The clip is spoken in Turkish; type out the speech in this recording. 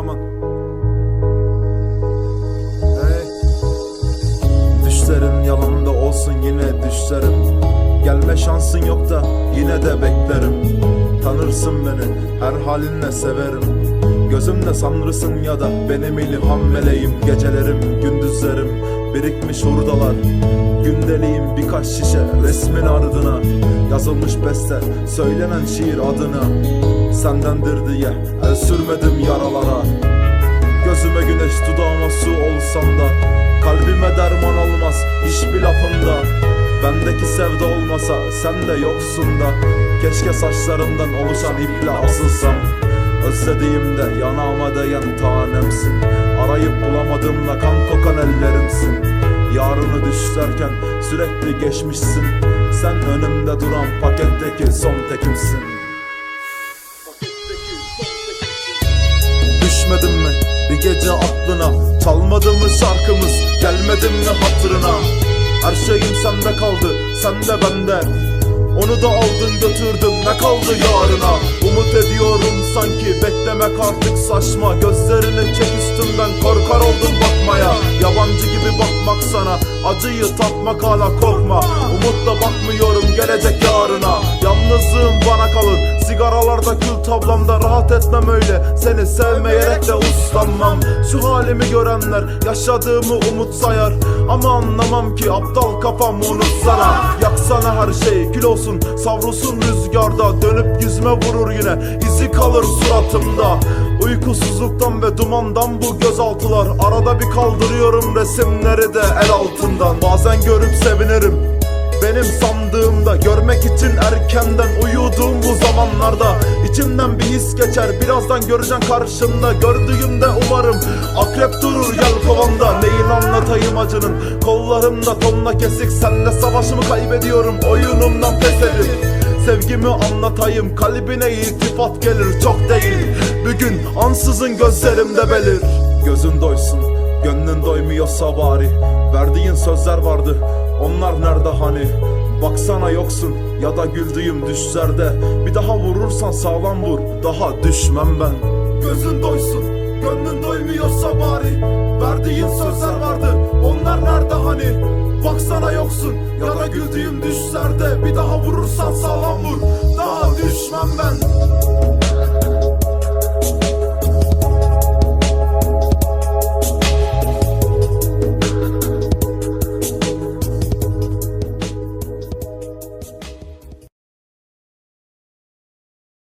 zaman. Hey. Düşlerim yalanda olsun yine düşlerim. Gelme şansın yok da yine de beklerim. Tanırsın beni her halinle severim. Gözümde sanırsın ya da benim ilham meleğim. Gecelerim gündüzlerim birikmiş hurdalar. Gündeliğim birkaç şişe resmin ardına. Yazılmış beste söylenen şiir adına. Sendendir diye el sürmedim yaralara. Gözüme güneş dudağıma su olsam da. Kalbime derman olmaz hiçbir lafında Bendeki sevda olmasa sen de yoksun da. Keşke saçlarımdan oluşan iple asılsam. Özlediğimde yanağıma değen tanemsin Bulamadığımda kan kokan ellerimsin. Yarını düşlerken sürekli geçmişsin. Sen önümde duran paketteki son tekimsin. Düşmedin mi bir gece aklına? Çalmadın mı şarkımız? Gelmedin mi hatırına? Her şeyim sende kaldı sen de bende. Onu da aldın götürdün ne kaldı yarına? Umut ediyorum sanki beklemek artık saçma. Gözlerini çek üstümden sana. Acıyı tatmak hala korkma. Umutla bakmıyorum gelecek yarına Yalnızlığım bana kalır Sigaralarda kül tablamda rahat etmem öyle. Seni sevmeyerek de uslanmam. Şu halimi görenler yaşadığımı umut sayar. Ama anlamam ki aptal kafam unutsana Yaksana her şey kül olsun savrulsun rüzgarda. Dönüp yüzme vurur yine izi kalır suratımda. Uykusuzluktan ve dumandan bu gözaltılar. Arada bir kaldırıyorum resimleri de el altından. Bazen görüp sevinirim. Benim sandığımda görmek için erkenden uyuduğum bu zamanlarda içimden bir his geçer birazdan göreceksin karşımda. Gördüğümde umarım akrep durur gel kovanda Neyin anlatayım acının? Kollarımda tonla kesik Senle savaşımı kaybediyorum. Oyunumdan pes edip Sevgimi anlatayım. Kalbine iltifat gelir çok değil. Bugün ansızın gözlerimde belir. Gözün doysun gönlün doymuyorsa bari Verdiğin sözler vardı onlar nerede hani? Baksana yoksun ya da güldüğüm düşlerde Bir daha vurursan sağlam vur daha düşmem ben. Gözün doysun gönlün doymuyorsa bari Verdiğin sözler vardı onlar nerede hani? Baksana yoksun ya da güldüğüm düşlerde Bir daha vurursan sağlam vur